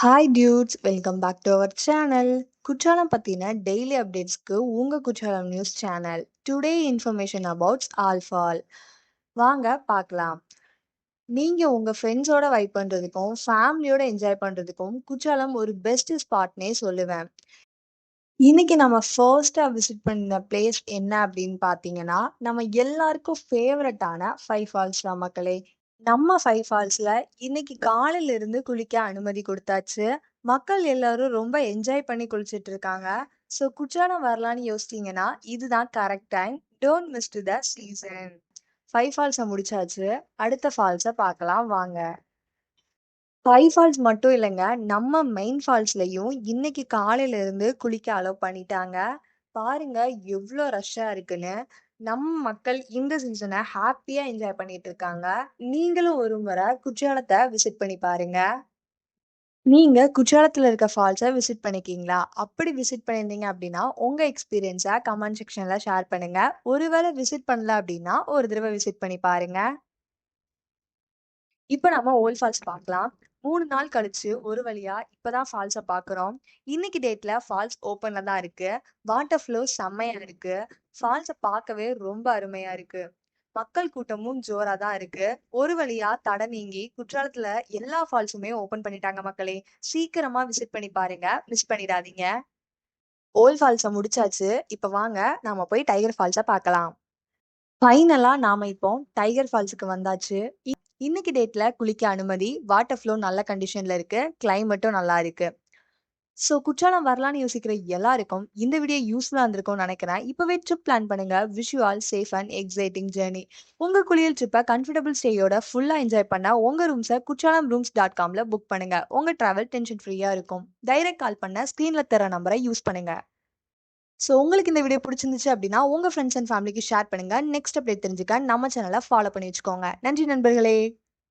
Hi dudes welcome back to our channel Courtallam பற்றின daily அப்டேட்ஸ்க்கு உங்கள் Courtallam news channel today information about ஆல்ஃபால் வாங்க பார்க்கலாம். நீங்கள் உங்கள் ஃப்ரெண்ட்ஸோட வைப் பண்ணுறதுக்கும் ஃபேமிலியோட என்ஜாய் பண்ணுறதுக்கும் குற்றாலம் ஒரு பெஸ்ட் ஸ்பாட்னே சொல்லுவேன். இன்னைக்கு நம்ம ஃபர்ஸ்ட்டாக விசிட் பண்ண பிளேஸ் என்ன அப்படின்னு பார்த்தீங்கன்னா நம்ம எல்லாருக்கும் ஃபேவரட்டான ஃபைவ் ஃபால்ஸ் தான் மக்களே. நம்ம ஃபைவ் ஃபால்ஸ்ல இன்னைக்கு காலையில இருந்து குளிக்க அனுமதி கொடுத்தாச்சு. மக்கள் எல்லாரும் ரொம்ப என்ஜாய் பண்ணி குளிச்சிட்டு இருக்காங்க. ஸோ குற்றாலம் வரலான்னு யோசிச்சீங்கன்னா இதுதான் correct time don't miss to the season five ஃபால்ஸை முடிச்சாச்சு. அடுத்த ஃபால்ஸை பார்க்கலாம். வாங்க. ஃபைவ் ஃபால்ஸ் மட்டும் இல்லைங்க. நம்ம மெயின் ஃபால்ஸ்லயும் இன்னைக்கு காலையில இருந்து குளிக்க அலோவ் பண்ணிட்டாங்க. பாருங்க எவ்வளோ ரஷ்ஷா இருக்குன்னு. நம்ம மக்கள் இந்த சீசனை ஹாப்பியா என்ஜாய் பண்ணிட்டு இருக்காங்க. நீங்களும் ஒரு முறை குற்றாலத்தை விசிட் பண்ணி பாருங்க. நீங்க குற்றாலத்துல இருக்க ஃபால்ஸை விசிட் பண்ணிருக்கீங்களா? அப்படி விசிட் பண்ணியிருந்தீங்க அப்படின்னா உங்க எக்ஸ்பீரியன்ஸை கமெண்ட் செக்ஷன்ல ஷேர் பண்ணுங்க. ஒருவேளை விசிட் பண்ணல அப்படின்னா ஒரு தடவை விசிட் பண்ணி பாருங்க. இப்போ நம்ம ஓல்ட் ஃபால்ஸ் பார்க்கலாம். மூணு நாள் கழிச்சு ஒரு வழியா இப்பதான் ஃபால்ஸை பார்க்குறோம். இன்னைக்கு டேட்ல ஃபால்ஸ் ஓப்பன்ல தான் இருக்கு. வாட்டர் ஃப்ளோ செம்மையா இருக்கு. ஃபால்ஸை பார்க்கவே ரொம்ப அருமையா இருக்கு. மக்கள் கூட்டமும் ஜோரா தான் இருக்கு. ஒரு வழியா தடை நீங்கி குற்றாலத்துல எல்லா ஃபால்ஸுமே ஓபன் பண்ணிட்டாங்க மக்களே. சீக்கிரமா விசிட் பண்ணி பாருங்க. மிஸ் பண்ணிடாதீங்க. ஓல்ட் ஃபால்ஸை முடிச்சாச்சு. இப்ப வாங்க நாம போய் டைகர் ஃபால்ஸை பார்க்கலாம். ஃபைனலா நாம இப்போ டைகர் ஃபால்ஸுக்கு வந்தாச்சு. இன்னைக்கு டேட்ல குளிக்க அனுமதி வாட்டர் ஃப்ளோ நல்ல கண்டிஷன்ல இருக்கு கிளைமேட்டும் நல்லா இருக்கு. ஸோ குற்றாலம் வரலான்னு யோசிக்கிற எல்லாருக்கும் இந்த வீடியோ யூஸ்ஃபுல்லாக இருந்திருக்கும்னு நினைக்கிறேன். இப்போவே ட்ரிப் பிளான் பண்ணுங்க. Wish you all safe and exciting journey உங்கள் குளியல் ட்ரிப்பை கம்ஃபர்டபுள் ஸ்டேயோட ஃபுல்லாக என்ஜாய் பண்ண உங்கள் ரூம்ஸை குற்றாலம் ரூம்ஸ் டாட் காம்ல புக் பண்ணுங்க. உங்கள் ட்ராவல் டென்ஷன் ஃப்ரீயாக இருக்கும். டைரக்ட் கால் பண்ண ஸ்க்ரீனில் தர நம்பரை யூஸ் பண்ணுங்க. ஸோ உங்களுக்கு இந்த வீடியோ பிடிச்சிருந்துச்சு அப்படின்னா உங்கள் ஃப்ரெண்ட்ஸ் அண்ட் ஃபேமிலிக்கு ஷேர் பண்ணுங்கள் நெக்ஸ்ட் அப்டேட் தெரிஞ்சுக்க நம்ம சேனலை ஃபாலோ பண்ணி வச்சுக்கோங்க. நன்றி நண்பர்களே.